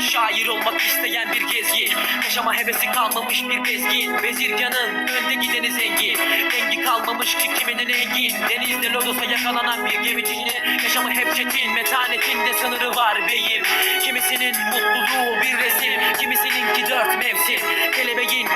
Şair olmak isteyen bir gezgin Yaşama hevesi kalmamış bir bezgin Bezirganın önde gideni zengin Rengi kalmamış ki kiminin engin Denizde lodosa yakalanan bir gemicinin Yaşamı hep çetin metanetinde sınırı var beyim. Kimisinin mutluluğu bir resim. Kimisininki dört mevsim. Kelebeğin